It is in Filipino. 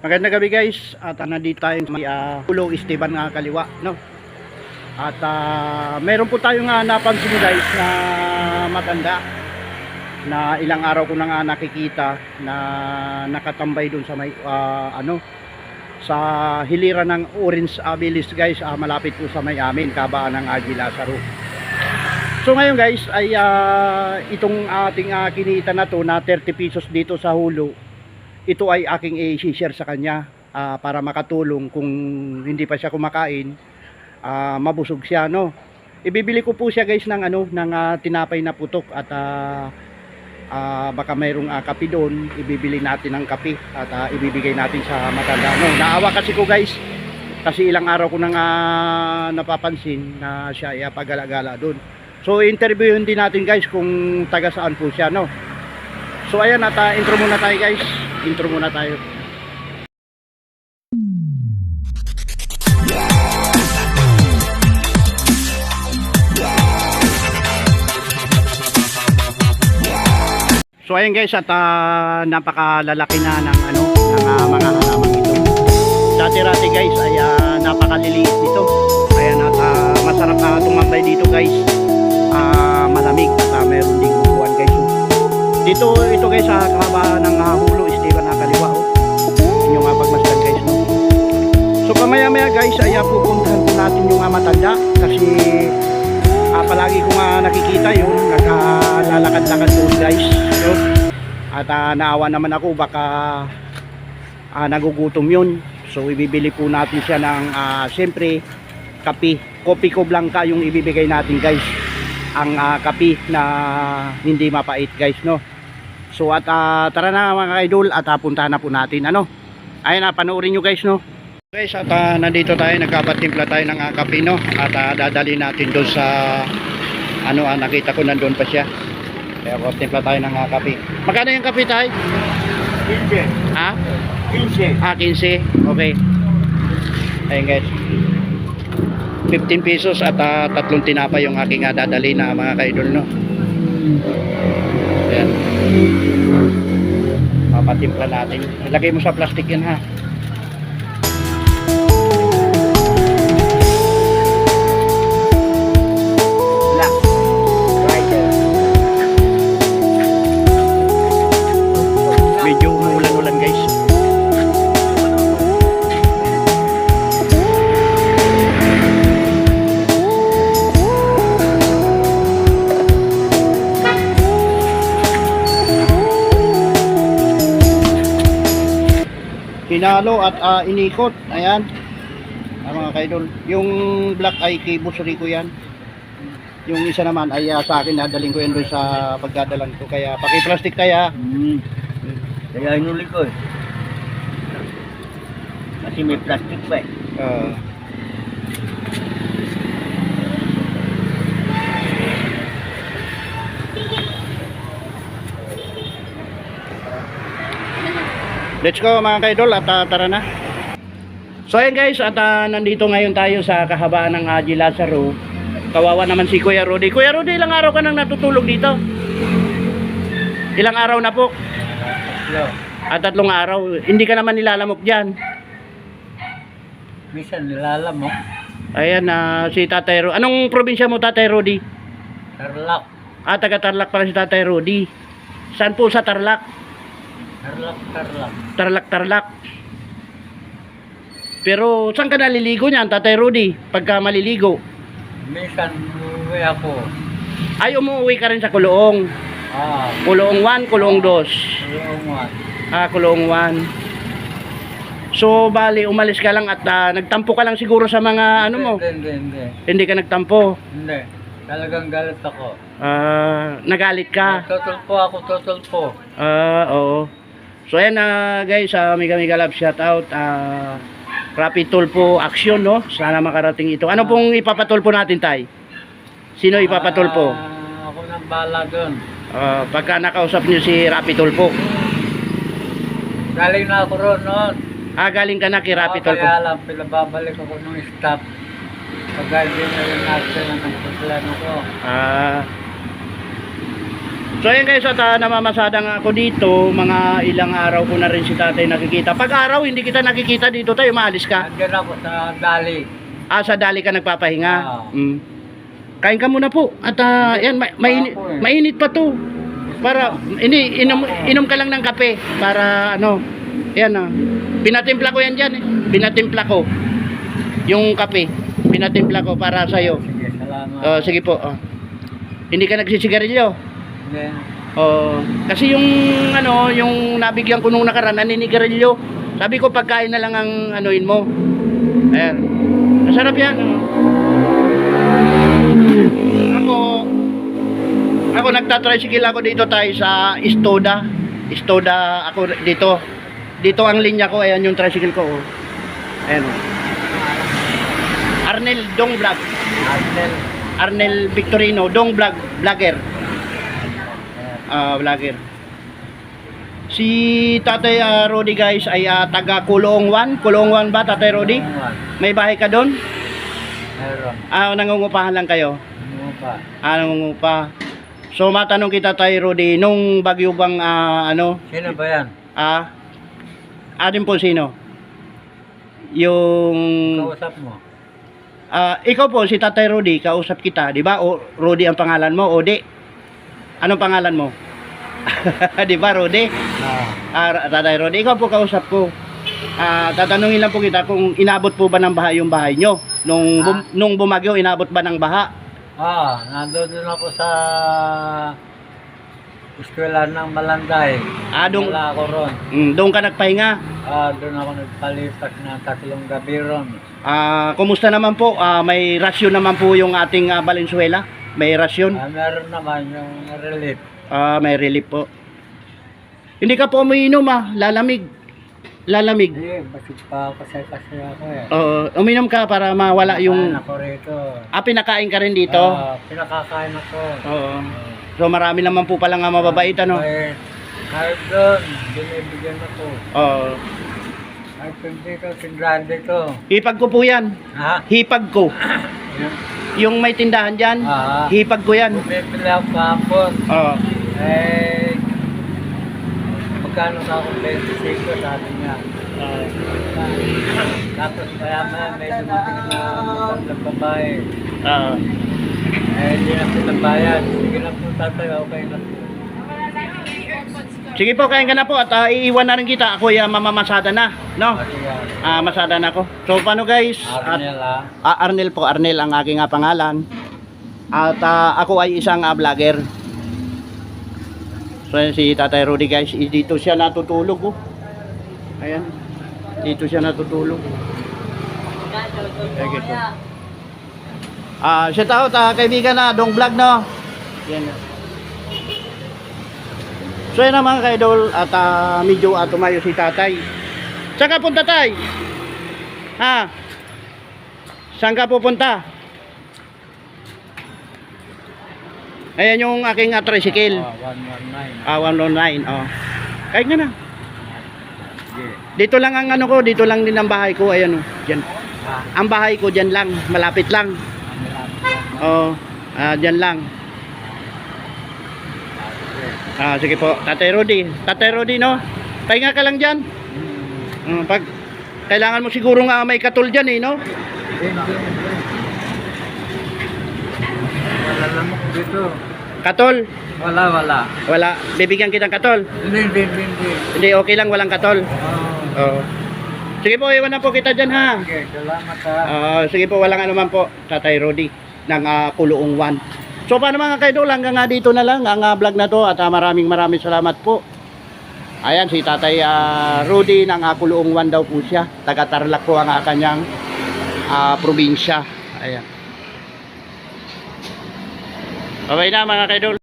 Magandang gabi guys at uh, nandito tayo sa may uh, Esteban nga kaliwa no. At ah, meron po tayong uh, napansin guys na matanda na ilang araw ko na nga nakikita na nakatambay doon sa may ah, ano sa hilira ng Orange Abilis guys ah, malapit po sa may amin kabaan ng Agi Lazaro. So ngayon guys ay ah, itong ating ah, kinita na to na 30 pesos dito sa hulo ito ay aking i-share sa kanya ah, para makatulong kung hindi pa siya kumakain ah, mabusog siya no? Ibibili ko po siya guys ng ano ng ah, tinapay na putok at ah, ah, baka mayroong ah, kape doon. Ibibili natin ng kape at ah, ibibigay natin sa matanda no? Naawa kasi ko guys kasi ilang araw ko nang ah, napapansin na siya ay pagala-gala doon. So interviewin din natin guys kung taga saan po siya no So ayan at ah, intro muna tayo guys. Intro muna tayo. So ayan guys at ah, napakalalaki na ng ano ng ah, mga halaman ito. Dati-rati guys ay ah, napakaliliit nito. Ayan at ah, masarap na tumambay dito guys. Ah, malamig at ah, meron ding dito ito guys sa kahaba ng uh, hulo Esteban na kaliwa oh. Inyo nga pagmasdan guys no. So pamaya maya guys ay uh, pupuntahan po natin yung uh, matanda kasi ah, palagi ko nga nakikita yun nakalalakad-lakad doon guys. No? At ah, naawa naman ako baka ah, nagugutom yun. So ibibili po natin siya ng ah, siyempre kape. Kopi ko blanca yung ibibigay natin guys ang ah, kape na hindi mapait guys no? So at ah, tara na mga idol at uh, puntahan na po natin ano? Ayun na panoorin nyo guys no? Guys at ah, nandito tayo nagkapatimpla tayo ng uh, kape no? At ah, dadali natin doon sa ano ah, nakita ko nandun pa siya. Kaya timpla tayo ng uh, kape. Magkano yung kape tayo? 15. ha? 15. ah 15 okay. Ayun guys 15 pesos at ah, tatlong tinapa yung aking uh, dadali na mga kaidol no? Ayan. Papatimpla natin. Ilagay mo sa plastic yan ha hinalo at ah, inikot ayan ah, mga kaidol yung black ay kay Boss Rico yan yung isa naman ay ah, sa akin nadaling ko yan doon sa pagdadalan ko kaya paki-plastic kaya Hmm. Kaya inuli ko eh. Kasi may plastic pa eh. Ah. Let's go mga kaidol at ah, tara na. So ayun guys at ah, nandito ngayon tayo sa kahabaan ng Haji Lazaro. Kawawa naman si Kuya Rudy. Kuya Rudy, ilang araw ka nang natutulog dito? Ilang araw na po? At tatlong araw. Hindi ka naman nilalamok dyan. Minsan nilalam mo. Ayan na si Tatay Rudy. Anong probinsya mo Tatay Rudy? Tarlac. Ah, taga Tarlac pala si Tatay Rudy. Saan po sa Tarlac? Tarlac, Tarlac. Tarlac, Tarlac. Pero saan ka naliligo niyan, Tatay Rudy? Pagka maliligo. Minsan umuwi ako. Ay, umuwi ka rin sa Kuloong. Ah. Kuloong 1, Kuloong 2. Tulungan. Ah, Kuloong 1. So, bali, umalis ka lang at ah, nagtampo ka lang siguro sa mga ano mo. Hindi, hindi, hindi. Hindi ka nagtampo. Hindi. Talagang galit ako. Ah, nagalit ka. Tutulpo ako, tutulpo. Ah, oo. So ayan na guys, uh, mega mega love shout out. Ah, Rapid Tulpo Action no. Sana makarating ito. Ano pong ipapatulpo natin, Tay? Sino ipapatulpo? Ah, ako nang bala doon. Ah, pagka nakausap niyo si Rapid Tulpo. Galing na ako roon noon. Ah, galing ka na kay Rapid Oo, Tulpo. Kaya lang, pinababalik ako ng staff. Pag hindi na yung natin ang plano ko. Ah. So ayun guys, at uh, namamasada nga ako dito, mga ilang araw ko na rin si tatay nakikita. Pag araw, hindi kita nakikita dito tayo, maalis ka. Andyan ako sa dali. Ah, sa dali ka nagpapahinga. Oo. Mm. Kain ka muna po. At ah, yan, ma- mainit, eh. mainit pa to. Para, hindi, inom, inom ka lang ng kape. Para, ano, yan ah. Pinatimpla ko yan dyan eh. Pinatimpla ko. Yung kape. Pinatimpla ko para sa'yo. Sige, salamat. Oh, sige po. oh. Hindi ka nagsisigarilyo. Hindi. Oh, kasi yung ano, yung nabigyan ko nung nakaraan, naninigarilyo. Sabi ko pagkain na lang ang anuin mo. Ayan. Masarap yan. oh. Ako, ako nagtatricycle ako dito tayo sa Istoda. Istoda ako dito. Dito ang linya ko, ayan yung tricycle ko. Oh. Ayan. oh. Arnel Dong Vlog. Arnel. Arnel Victorino, Dong Vlog, vlogger. Ah, vlogger. Si Tatay ah, Rodi guys ay ah, taga Kulong 1. Kulong 1 ba Tatay Rodi? May bahay ka doon? Meron. Ah, nangungupahan lang kayo. Ano pa? Ah, nangungupa. So matanong kita Tatay Rodi, nung bagyo bang ah, ano, Sino ba yan? ah, atin po sino? Yung Kausap mo? ah, ikaw po si Tatay Rodi, kausap kita, di ba? O Rodi ang pangalan mo, o di? Anong pangalan mo? di ba, Rodi? Ah. Ah, Tatay Rodi, ikaw po kausap ko. Ah, tatanungin lang po kita kung inabot po ba ng baha yung bahay nyo. Nung, bum- nung bumagyo, inabot ba ng baha? Ah, nandun din ako sa eskwela ng Malanday. Ah, doon, Wala ako ron. mm, doon ka nagpahinga. Ah, doon ako nagpalipas ng tatlong gabi ron. Ah, kumusta naman po? Ah, may rasyon naman po yung ating ah, Valenzuela. May rasyon. Ah, meron naman yung relief. Ah, may relief po. Hindi ka po umiinom ah, lalamig. Lalamig. Hindi, basig pa ako kasi kasi ako eh. Oo, uminom ka para mawala yung... Kain ako rito. Ah, pinakain ka rin dito? Ah, pinakakain ako. Oo. So marami naman po pala nga mababait ano? May kahit doon, binibigyan ako. Oo. Kahit hindi ko, tindahan dito. Hipag ko po yan. Ha? Hipag ko. Yung, may tindahan dyan, ah, hipag ko yan. bumibili ako kahapon. Oo. Eh, magkano sa ako 25 sabi niya. Tapos kaya maya may dumating na magandang babae. Oo. Eh, hindi na pinabayad. Sige lang po tatay, okay lang po. Sige po, kain ka na po at ah, iiwan na rin kita. Ako ay ah, mamamasada na, no? Kasi yan. Ah, masada na ako. So paano guys? At, Arnel ah. ah, Arnel po, Arnel ang aking ah, pangalan. At ah, ako ay isang ah, vlogger. So ayan si Tatay Rudy guys, I- dito siya natutulog oh. Ayan. Dito siya natutulog. Ayan, ito. Ah, shout out ah, kaibigan na, Dong Vlog no. Yan. So yan na mga kaidol at ah, medyo ah, tumayo si tatay. Saan ka punta tay? Ha? Saan ka pupunta? Ayan yung aking ah, tricycle. Ah, 119. Ah, 109. Oh. Kahit nga na. Dito lang ang ano ko, dito lang din ang bahay ko. Ayan oh. Diyan. Ang bahay ko diyan lang, malapit lang. Oh, ah, diyan lang. Ah, sige po. Tatay Rudy. Tatay Rudy, no? Pahinga ka lang dyan. Mm, pag kailangan mo siguro nga may katul dyan eh, no? Wala lamok dito. Katol. Wala, wala. Wala. Bibigyan kitang katol. Hindi, hindi, hindi, hindi. Okay lang walang katol. Oh, Oo. Sige po, iwan na po kita dyan ha. sige, salamat ha. Ah, sige po, walang ano man po, Tatay Rudy ng uh, Kuluong 1. So paano mga kaidol, hanggang nga dito na lang ang ah, vlog na to at ah, maraming maraming salamat po. Ayan, si Tatay ah, Rudy ng uh, Kuluong 1 daw po siya. Taga Tarlac po ang ah, kanyang ah, probinsya. Ayan. Okay na mga kaidol.